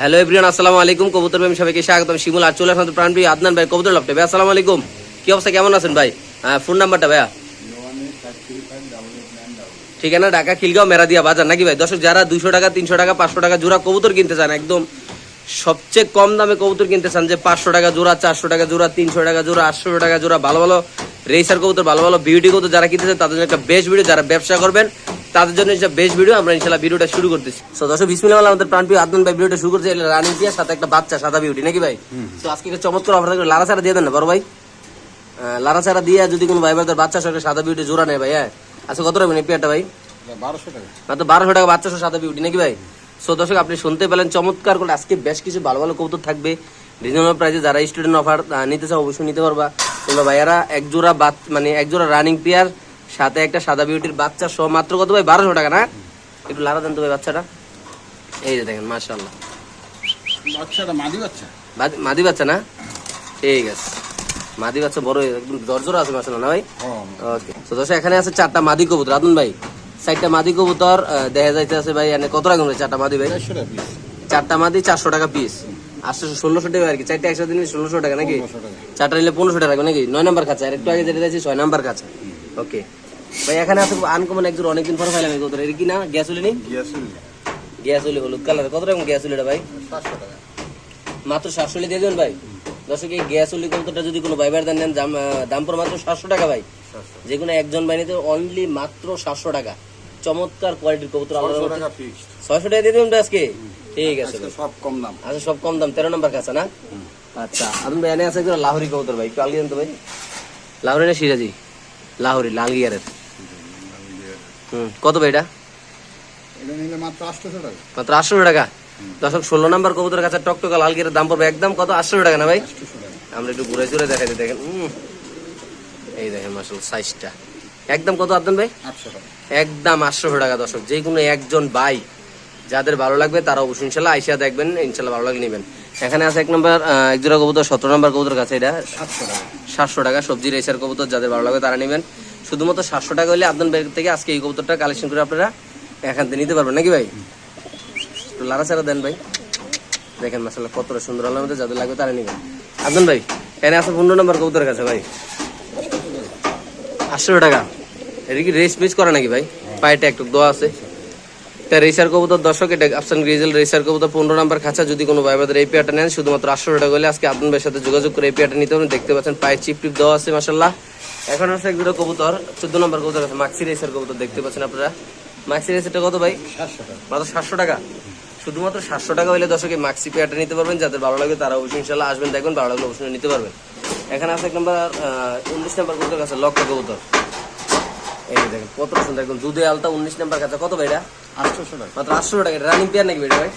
Hello everyone, আসসালামু আলাইকুম। কবুতর প্রেমী সবাইকে স্বাগতম। শিমুল আর চলে আসলাম প্রাণপ্রিয় আদনান ভাই কবুতর লফটে। ভাই, আসসালামু আলাইকুম। কি অবস্থা, কেমন আছেন ভাই? ফোন নাম্বারটা ভাইয়া। ঠিকানা ঢাকা, খিলগাঁও, মেরাদিয়া বাজার। নাকি ভাই? দর্শক, যারা দুইশো টাকা, তিনশো টাকা, পাঁচশো টাকা জোড়া কবুতর কিনতে চান, একদম সবচেয়ে কম দামে কবুতর কিনতে চান, যে পাঁচশো টাকা জোড়া, চারশো টাকা জোড়া, তিনশো টাকা জোড়া, আটশো টাকা জোড়া, ভালো ভালো রেসার কবুতর, ভালো ভালো বিউটি কবুতর যারা কিনতে চান, তাদের জন্য একটা বেস্ট ভিডিও যারা ব্যবসা করবেন তাদের জন্য একটা বেস্ট ভিডিও আমরা ইনশাল্লাহ ভিডিওটা শুরু করতেছি। তো দর্শক বিসমিল্লাহ আমাদের প্রাণপ্রিয় আদনান ভাই ভিডিওটা শুরু করছে রানিং পিয়ার সাথে একটা বাচ্চা সাদা বিউটি নাকি ভাই? তো আজকে একটা চমৎকার অফার থাকবে লারা ছাড়া দিয়ে দেন না বড় ভাই। লারা ছাড়া দিয়ে যদি কোনো ভাই ভাইদের বাচ্চা সঙ্গে সাদা বিউটি জোড়া নেয় ভাই হ্যাঁ। আচ্ছা কত রাখবেন এই পেয়ারটা ভাই? বারোশো টাকা। মাত্র বারোশো টাকা বাচ্চা সাদা বিউটি নাকি ভাই? সো দর্শক আপনি শুনতে পেলেন চমৎকার করে আজকে বেশ কিছু ভালো ভালো কৌতুক থাকবে। রিজনেবল প্রাইসে যারা স্টুডেন্ট অফার নিতে চাও অবশ্যই নিতে পারবা। তোমরা ভাইয়ারা এক জোড়া বাত মানে এক জোড়া রানিং পেয়ার সাথে একটা সাদা বিউটির বাচ্চা সহ মাত্র কত ভাই? বারোশো টাকা না? একটু লারা দেন তো ভাই বাচ্চাটা। এই যে দেখেন মাশাল্লাহ বাচ্চাটা মাদি বাচ্চা? মাদি বাচ্চা না? ঠিক আছে। মাদি বাচ্চা বড় একদম দরজোর আছে মাসাল্লাহ না ভাই? ওকে তো দর্শক এখানে আছে চারটা মাদি কবুতর। আদুন ভাই চারটা মাদি কবুতর দেখা যাইতে আছে ভাই এনে কত রাখুন ভাই চারটা মাদি ভাই? টাকা চারটা মাদি চারশো টাকা পিস আটশো ষোলোশো টাকা আর কি। চারটা একশো দিন ষোলোশো টাকা নাকি? চারটা নিলে পনেরোশো টাকা নাকি? নয় নাম্বার খাঁচা। আর একটু আগে যেটা দিয়েছি ছয় নাম্বার খাঁচা। ওকে ভাই এখানে আছে আনকমন একজন অনেকদিন পর ফাইলাম এই কবুতর। এর কি না? গ্যাস উলিনি গিয়াসুল। গ্যাস উলি হলুদ কালার। কত রকম গ্যাস উলিটা ভাই? মাত্র সাতশো দিয়ে দেবেন ভাই? দর্শক এই গ্যাস উলি কবুতরটা যদি কোনো ভাই দেন নেন দাম দাম পর মাত্র সাতশো টাকা ভাই। যে কোনো একজন বাহিনীতে অনলি মাত্র সাতশো টাকা। চমৎকার কোয়ালিটির কবুতর ফিক্সড ছয়শো টাকা দিয়ে দেবেন আজকে? ঠিক আছে সব কম দাম। আচ্ছা সব কম দাম। তেরো নম্বর কাছে না? আচ্ছা আপনি এনে আছে লাহোরি কবুতর ভাই। আলগিয়ে তো ভাই। লাহোরি না সিরাজি? লাহোরি লাল গিয়ারের হুম কত ভাই এটা? মাত্র আটশোশো টাকা। মাত্র আটশো টাকা? দশক ষোলো নম্বর কবুতর কাছে টকটকা লাল গিয়ারের দাম পড়বে একদম কত? আটশো টাকা না ভাই? আমরা একটু ঘুরে ঘুরে দেখাই দেখেন। এই দেখেন মাসাল সাইজটা একদম কত আদন ভাই? একদম আটশো টাকা দর্শক। যে কোনো একজন ভাই যাদের ভালো লাগবে তারা অবশ্যই ইনশাল্লাহ আইসা দেখবেন ইনশাল্লাহ ভালো লাগলে নেবেন। এখানে আছে এক নম্বর এক জোড়া কবুতর সতেরো নম্বর কবুতর কাছে এটা। সাতশো টাকা। সবজি রেসার কবুতর যাদের ভালো লাগবে তারা নেবেন। শুধুমাত্র সাতশো টাকা হলে আপনার ব্যাগ থেকে আজকে এই কবুতরটা কালেকশন করে আপনারা এখান থেকে নিতে পারবেন। নাকি ভাই? একটু লাড়া ছাড়া দেন ভাই। দেখেন মাসাল্লাহ কতটা সুন্দর আল্লাহ মধ্যে যাদের লাগবে তারা নেবেন। আদন ভাই এখানে আছে পনেরো নম্বর কবুতরের কাছে ভাই। আটশো টাকা। এটা কি রেস মিস করে নাকি ভাই? পায়েটা একটু দোয়া আছে। এটা রেসার কবুতর দর্শক, এটা আফসান গ্রিজেল রেসার কবুতর, পনেরো নাম্বার খাঁচা, যদি কোনো ভাই বাদের এই পেয়ারটা নেন, শুধুমাত্র আটশো টাকা হলে আজকে আপনার ভাইয়ের সাথে যোগাযোগ করে এই পেয়ারটা নিতে পারেন দেখতে পাচ্ছেন পায়ে চিপ টিপ দেওয়া আছে মাসাল্লাহ এখন আছে এক দুটো কবুতর, চোদ্দ নম্বর কবুতর আছে মাক্সি রেসার কবুতর, দেখতে পাচ্ছেন আপনারা। মাক্সি রেসারটা কত ভাই? মাত্র সাতশো টাকা। শুধুমাত্র সাতশো টাকা হলে দর্শক মাক্সি পেয়ারটা নিতে পারবেন, যাদের ভালো লাগে তারা অবশ্যই ইনশাল্লাহ আসবেন, দেখবেন, ভালো লাগলে অবশ্যই নিতে পারবেন। এখানে আছে এক নম্বর উনিশ নম্বর কবুতর আছে লক্ষ কবুতর। এই দেখেন কত সুন্দর একদম দুধে আলতা উনিশ নম্বর কাছে কত ভাই এটা আটশোশো টাকা। মাত্র আটশো টাকা। রানিং পেয়ার নাকি বেটা ভাই?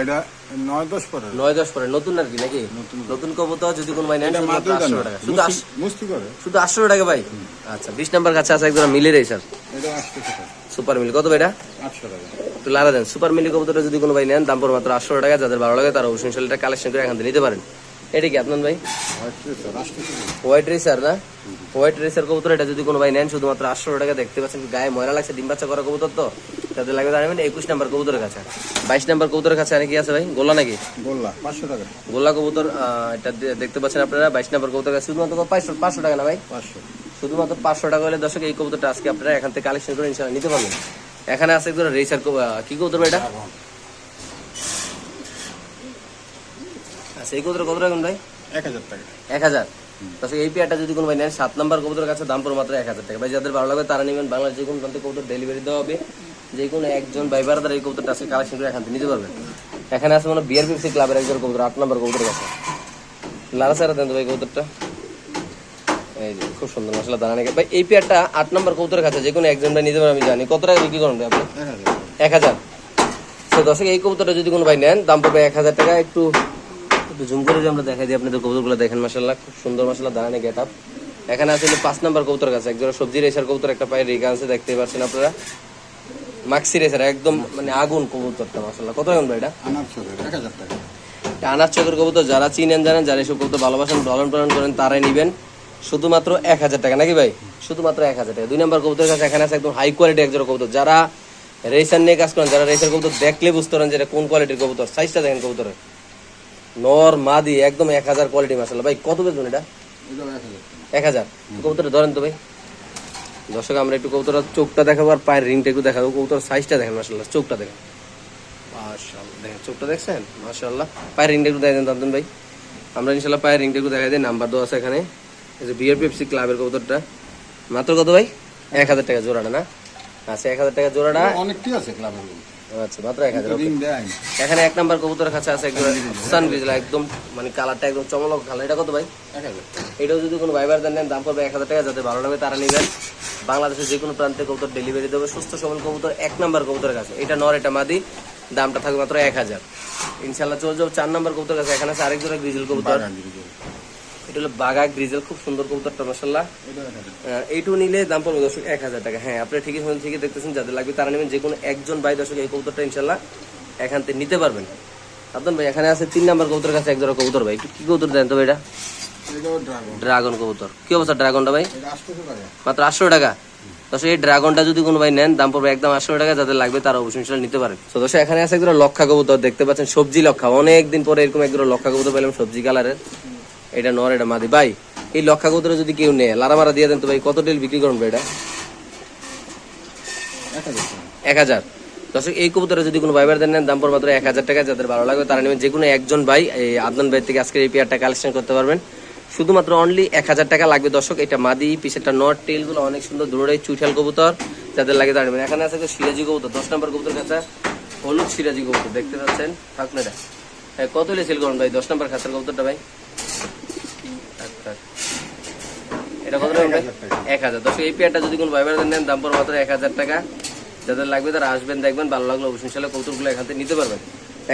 এটা নয় দশ পরে নয় দশ পরে নতুন আর কি নাকি? নতুন। কবুতর যদি কোনো ভাই নেন শুধু আটশো টাকা। শুধু মুস্তি- মুস্তি করে। শুধু আটশো টাকা ভাই? আচ্ছা বিশ নাম্বার কাছে আছে একদম মিলে রয়েছে স্যার এটা আটশোশো টাকা। সুপার মিল কত ভাইটা আটশো টাকা। একটু লারা দেন। সুপার মিলি কবুতরটা যদি কোনো ভাই নেন দাম পড়বে মাত্র আটশো টাকা। যাদের ভালো লাগে তারা অবশ্যই কালেকশন করে এখান থেকে নিতে পারেন। এটা কি আপনার ভাই? হোয়াইট রেসার না? হোয়াইট রেসার কবুতর এটা যদি কোনো ভাই নেন শুধুমাত্র আটশো টাকা দেখতে পাচ্ছেন গায়ে ময়লা লাগছে ডিম বাচ্চা করা কবুতর তো। তাদের লাগবে জানাবেন একুশ নাম্বার কবুতরের কাছে। বাইশ নাম্বার কবুতরের কাছে আর কি আছে ভাই? গোলা নাকি? গোল্লা পাঁচশো টাকা। গোলা কবুতর এটা দেখতে পাচ্ছেন আপনারা বাইশ নাম্বার কবুতর কাছে। শুধুমাত্র পাঁচশো পাঁচশো টাকা না ভাই? পাঁচশো। শুধুমাত্র পাঁচশো টাকা হলে দর্শক এই কবুতরটা আজকে আপনারা এখান থেকে কালেকশন করে ইনশাল্লাহ নিতে পারবেন। এখানে আছে একজন রেসার কি কবুতর ভাই এটা? আচ্ছা এই কবুতর কত রাখুন ভাই? এক হাজার টাকা। এক হাজার? দর্শক এই পেয়ারটা যদি কোনো ভাই নেন সাত নাম্বার কবুতরের কাছে দাম পড়ে মাত্র এক হাজার টাকা। ভাই যাদের ভালো লাগবে তারা নেবেন বাংলাদেশ যে কোনো প্রান্তে কবুতর ডেলিভারি দেওয়া হবে। যে কোনো একজন ভাই এই কবুতরটা আজকে কালেকশন করে এখান থেকে নিতে পারবেন এখানে আছে মানে ক্লাবের একজন কবুতর আট নাম্বার কবুতরের কাছে। সারা দেন তো ভাই কবুতরটা। এই যে খুব সুন্দর মশলা দাঁড়ানো ভাই এই পেয়ারটা আট নাম্বার কবুতরের কাছে যে কোনো একজন ভাই নিতে পারেন আমি জানি। কত টাকা বিক্রি করেন আপনি? এক হাজার। এক হাজার। তো দর্শক এই কবুতরটা যদি কোনো ভাই নেন দাম পড়বে এক হাজার টাকা। একটু একটু জুম করে আমরা দেখাই দিই আপনাদের কবুতরগুলো দেখেন মাসাল্লাহ খুব সুন্দর মাসাল্লাহ দাঁড়ানো গেট আপ এখানে আছে পাঁচ নাম্বার কবুতর একজোড়া সবজি রেসার কবুতর একটা পায়ে রেখে আছে দেখতে পাচ্ছেন আপনারা। মাক্সি রেসার একদম মানে আগুন কবুতরটা মাসাল্লাহ কত এখন ভাই এটা? চকের কবুতর যারা চিনেন জানেন যারা এসব কবুতর ভালোবাসেন পালন পালন করেন তারাই নিবেন। শুধুমাত্র এক হাজার টাকা নাকি ভাই? শুধুমাত্র এক হাজার টাকা। দুই নম্বর কবুতরের কাছে এখানে আছে একদম হাই কোয়ালিটি একজোড়া কবুতর। যারা রেসার নিয়ে কাজ করেন যারা রেসার কবুতর দেখলে বুঝতে পারেন যে এটা কোন কোয়ালিটির কবুতর সাইজটা দেখেন কবুতরের। নর মাদি একদম এক হাজার কোয়ালিটি মাসাল্লাহ ভাই কত বেতন এটা? এক হাজার। টাকা কবুতরে ধরেন তো ভাই। দর্শক আমরা একটু কবুতর চোখটা দেখাবো আর পায়ের রিংটা একটু দেখাবো। কবুতর সাইজটা দেখেন মাসাল্লাহ চোখটা দেখেন। মাশাআল্লাহ দেখেন চোখটা দেখছেন? মাশাআল্লাহ। পায়ের রিংটা একটু দেখাই দেন দাদন ভাই। আমরা ইনশাল্লাহ পায়ের রিংটা একটু দেখাই দিই নাম্বার দেওয়া আছে এখানে। এই যে পেপসি ক্লাবের কবুতরটা। মাত্র কত ভাই? এক হাজার টাকা জোড়াটা না? আচ্ছা এক হাজার টাকা জোড়াটা। অনেকটি আছে ক্লাবের। আচ্ছা মাত্র এক হাজার এখানে এক নাম্বার কবুতরের কাছে আছে একদম সান একদম মানে কালারটা একদম চমলক কালার। এটা কত ভাই? এক হাজার। টাকা এটাও যদি কোনো ভাইবার দেন দাম পড়বে এক হাজার টাকা যাতে ভালো লাগবে তারা নেবেন। বাংলাদেশের যে কোনো প্রান্তে কবুতর ডেলিভারি দেবে। সুস্থ সবল কবুতর এক নাম্বার কবুতরের কাছে। এটা নর এটা মাদি দামটা থাকবে মাত্র এক হাজার। ইনশাল্লাহ চলে যাও চার নাম্বার কবুতর কাছে এখানে আছে আরেক জোড়া গ্রিজেল কবুতর। এটা হলো বাগা গ্রিজেল, খুব সুন্দর কবুতরটা মাসাল্লাহ এইটু নিলে দাম পড়বে দর্শক এক হাজার টাকা। হ্যাঁ আপনি ঠিকই শুনেন ঠিকই দেখতেছেন, যাদের লাগবে তারা নেবেন যে কোনো একজন ভাই দর্শক এই কবুতরটা ইনশাল্লাহ এখান থেকে নিতে পারবেন। আব্দুল ভাই, এখানে আছে তিন নাম্বার কবুতরের কাছে এক কবুতর ভাই। কি কবুতর দেন তো এটা? ড্রাগন কবুতর। কি অবস্থা ড্রাগনটা ভাই? মাত্র আটশো টাকা। দর্শক, এই ড্রাগনটা যদি কোনো ভাই নেন, দাম পড়বে একদম আটশো টাকা। যাদের লাগবে তারা অবশ্যই ইনশাল্লাহ নিতে পারেন। তো দর্শক, এখানে আছে একদম লক্ষা কবুতর, দেখতে পাচ্ছেন সবজি লক্ষা। অনেকদিন পরে এরকম একদম লক্ষা কবুতর পেলাম সবজি কালারের। এটা নর, এটা মাদি। ভাই, এই লক্ষা কবুতরে যদি কেউ নেয় লারা মারা দিয়ে দেন তো ভাই, কত ডিল বিক্রি করুন এটা? এক হাজার। দর্শক, এই কবুতরে যদি কোনো ভাইবার দেন, নেন, দাম পড়বে মাত্র এক হাজার টাকা, যাদের ভালো লাগবে তারা নেবেন। যে কোনো একজন ভাই, এই আদনান ভাই থেকে আজকের এই পেয়ারটা কালেকশন করতে পারবেন। শুধুমাত্র অনলি এক হাজার টাকা লাগবে। দর্শক, এটা মাদি পিছেরটা নট টেলগুলো অনেক সুন্দর দূরে চুইঠাল কবুতর, যাদের লাগে নেবেন। এখানে আছে সিরাজি কবুতর, দশ নম্বর কবুতর কাছে হলুদ সিরাজি কবুতর, দেখতে পাচ্ছেন। থাক না এটা। হ্যাঁ কত সেল করুন ভাই? দশ নম্বর খাঁচার কবুতরটা ভাই থাক, থাক। এক হাজার। দর্শক, এই যদি কোনো দাম পড়বে মাত্র এক হাজার টাকা। যাদের লাগবে তারা আসবেন, দেখবেন, ভালো লাগল, অবশ্যই ইনশাল্লাহ থেকে নিতে পারবেন।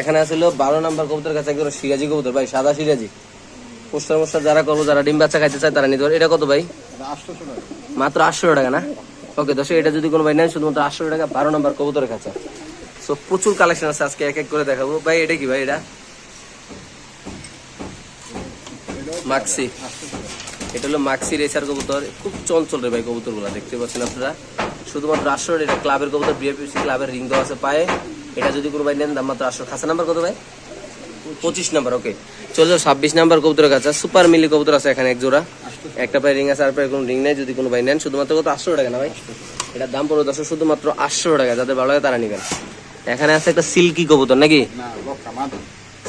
এখানে আসলে বারো নাম্বার কবুতর, কাছে সিরাজি কবুতর। ভাই, সাদা সিরাজি। যারা করব, যারা ডিম বাচ্চা খাইতে চায়, তারা নিতে পারে এটা কত ভাই? মাত্র আটশো টাকা না? ওকে, দর্শক, এটা যদি কোনো ভাই নেন, শুধুমাত্র আটশো টাকা, বারো নাম্বার কবুতরের কাছে। সো প্রচুর কালেকশন আছে, আজকে এক এক করে দেখাবো। ভাই, এটা কি ভাই, এটা? মাক্সি এটা হলো মাক্সি রেসার কবুতর। খুব চঞ্চল রে ভাই কবুতরগুলো দেখতে পাচ্ছেন আপনারা? শুধুমাত্র আটশো এটা ক্লাবের কবুতর বিএপিসি ক্লাবের রিং দেওয়া আছে পায়ে। এটা যদি কোনো ভাই নেন দাম মাত্র আটশো। খাসা নাম্বার কত ভাই? পঁচিশ নাম্বার ওকে চলে যাও ছাব্বিশ নাম্বার কবুতরের কাছে। সুপার মিলি কবুতর আছে এখানে এক জোড়া একটা পায়ে রিং আছে আর পায়ে কোনো রিং নেই যদি কোনো ভাই নেন শুধুমাত্র কত? আটশো টাকা না ভাই? এটার দাম পড়বে দশ শুধুমাত্র আটশো টাকা। যাদের ভালো লাগে তারা নেবেন। এখানে আছে একটা সিল্কি কবুতর নাকি?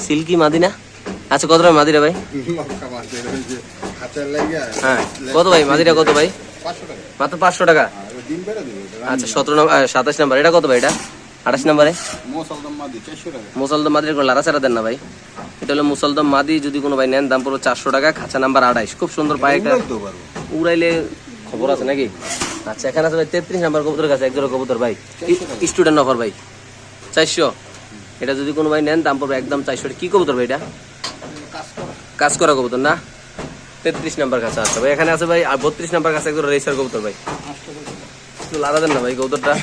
সিল্কি মাদিনা আচ্ছা কত টাকা মাদিরা ভাই? হ্যাঁ কত ভাই? মাদিরা কত ভাই? মাত্র পাঁচশো টাকা। আচ্ছা সতেরো নম্বর সাতাশ নাম্বার। এটা কত ভাই এটা? আঠাশ নাম্বারে? মাদি মুসলদম মাদির কোনো লারা ছাড়া দেন না ভাই। এটা হলো মুসলদম মাদি যদি কোনো ভাই নেন দাম পড়বে চারশো টাকা খাঁচা নাম্বার আড়াইশ খুব সুন্দর পায়ে একটা উড়াইলে খবর আছে নাকি? আচ্ছা এখানে আছে ভাই তেত্রিশ নাম্বার কবুতরের কাছে একজোড়া কবুতর ভাই। স্টুডেন্ট অফার ভাই। চারশো। এটা যদি কোনো ভাই নেন দাম পড়বে একদম চারশো। কি কবুতর ভাই এটা? কাজ করা কবুতর না? তেত্রিশ নাম্বার কাছে আচ্ছা ভাই। এখানে আছে ভাই আর বত্রিশ নাম্বার কাছে একজন রেসার কবুতর ভাই। লারা দেন না ভাই কবুতরটা?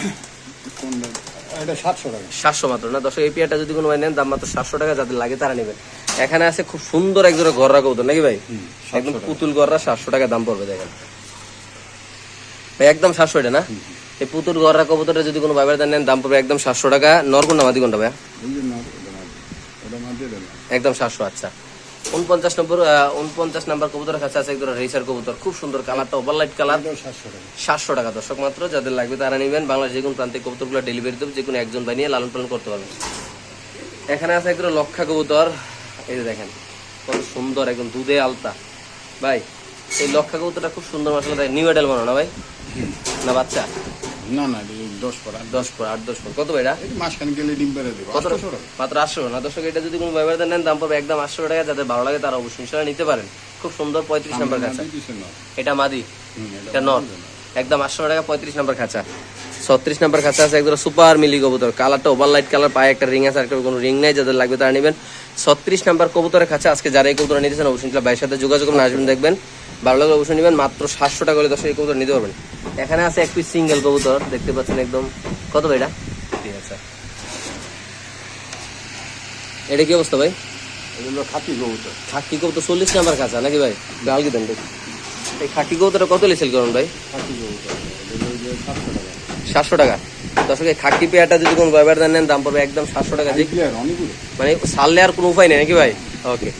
সাতশো মাত্র না? দর্শক এই পেয়ারটা যদি কোনো ভাই নেন দাম মাত্র সাতশো টাকা যাদের লাগে তারা নেবেন। এখানে আছে খুব সুন্দর একজোড়া গররা কবুতর নাকি ভাই? একদম পুতুল গররা সাতশো টাকা দাম পড়বে দেখেন। ভাই একদম সাতশো এটা না? এই পুতুল গররা কবুতরটা যদি কোনো ভাইবার নেন দাম পড়বে একদম সাতশো টাকা। নরকুন্ডা মাদি কোনটা ভাই এই যে না ওটা মাদি ওটা মাদি এটা না একদম সাতশো আচ্ছা। উনপঞ্চাশ নম্বর উনপঞ্চাশ নাম্বার কবুতরের কাছে আছে একদম রেসার কবুতর। খুব সুন্দর কালারটা ওভারলাইট কালার এটাও সাতশো টাকা। দর্শক মাত্র যাদের লাগবে তারা নেবেন। বাংলাদেশ যে কোনো প্রান্তিক কবুতরগুলো ডেলিভারি দেবে যে কোনো একজন বানিয়ে লালন পালন করতে পারবেন। এখানে আছে একদম লক্ষা কবুতর। এই যে দেখেন কত সুন্দর একদম দুধে আলতা। ভাই এই লক্ষা কবুতরটা খুব সুন্দর মশলা নিউ এডেল বানো না ভাই? না বাচ্চা? না না দশ পর দশ পর আট দশ পর কত এটা? মাসখান গেলে ডিম বেড়ে দেবো। কত? মাত্র আটশো? না দর্শক এটা যদি কোনো ব্যবহার নেন দাম একদম আটশো টাকা। যাদের ভালো লাগে তারা অবশ্যই ইনশাল্লাহ নিতে পারেন। খুব সুন্দর পঁয়ত্রিশ নাম্বার না। এটা মাদি। এটা নর একদম আটশো টাকা পঁয়ত্রিশ নাম্বার খাঁচা। ছত্রিশ নাম্বার খাঁচা আছে একদম সুপার মিলি কবুতর। কালারটা ওভার লাইট কালার পায়ে একটা রিং আছে আর কোনো রিং নাই যাদের লাগবে তারা নেবেন। ছত্রিশ নাম্বার কবুতরের খাঁচা আজকে যারা এই কবুতর নিতেছেন অবশ্যই ভাইয়ের সাথে যোগাযোগ আসবেন দেখবেন। ভালো লাগলে অবশ্যই নেবেন মাত্র সাতশো টাকা করে দশ এই কবুতর নিতে পারবেন। এখানে আছে এক পিস সিঙ্গেল কবুতর দেখতে পাচ্ছেন একদম। কত ভাই এটা? এটা কি অবস্থা ভাই? এগুলো খাতি কবুতর। খাকি কবুতর চল্লিশ নাম্বার খাঁচা নাকি ভাই? ডালকি দেন এই খাকি কবুতরটা কত সেল করুন ভাই? খাতি কবুতর। সাতশো টাকা। দর্শক খাকি পেয়ারটা যদি কোনো ব্যবহার নেন দাম পড়বে একদম সাতশো টাকা। মানে সারলে আর কোনো উপায় নেই নাকি ভাই? ওকে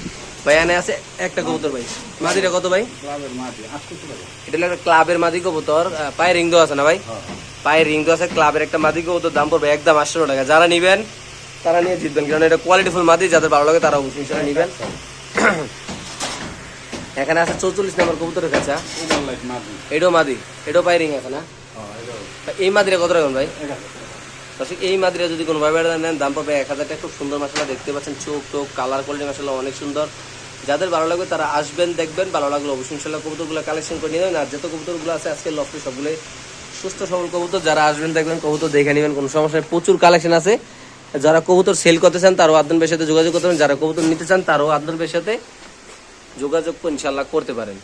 ভাই এনে আছে একটা কবুতর ভাই। মাদিটা কত ভাই? ক্লাবের মাটি আটশো টাকা এটা হলো একটা ক্লাবের মাদি কবুতর পায়ে রিং দেওয়া আছে না ভাই? হ্যাঁ পায়ে রিং দেওয়া আছে ক্লাবের একটা মাদি কবুতর দাম পড়বে একদম আটশো টাকা। যারা নিবেন তারা নিয়ে জিতবেন কারণ এটা কোয়ালিটিফুল মাদি যাদের ভালো লাগে তারা অবশ্যই সেটা নিবেন। এখানে আছে চৌচল্লিশ নম্বর কবুতরের কাছে এটাও মাদি। এটাও পায়ে রিং আছে না? হ্যাঁ এই মাদিরা কত রাখুন ভাই? দর্শক এই মাদিরা যদি কোনো ভাবে নেন দাম পাবে এক হাজার টাকা। খুব সুন্দর মশলা দেখতে পাচ্ছেন চোখ টোক কালার কোয়ালিটি মশলা অনেক সুন্দর। যাদের ভালো লাগবে তারা আসবেন, দেখবেন, ভালো লাগল অবশ্যই ইনশাল্লাহ কবুতরগুলো কালেকশন করে নিয়ে যাবেন আর যত কবুতরগুলো আছে, আজকে লফটে সবগুলোই সুস্থ সবল কবুতর। যারা আসবেন, দেখবেন, কবুতর দেখে নেবেন, কোনো সমস্যা নেই। প্রচুর কালেকশন আছে। যারা কবুতর সেল করতে চান, তারও আদন সাথে যোগাযোগ করতে পারেন। যারা কবুতর নিতে চান, তারও আদন সাথে যোগাযোগ ইনশাল্লাহ করতে পারেন।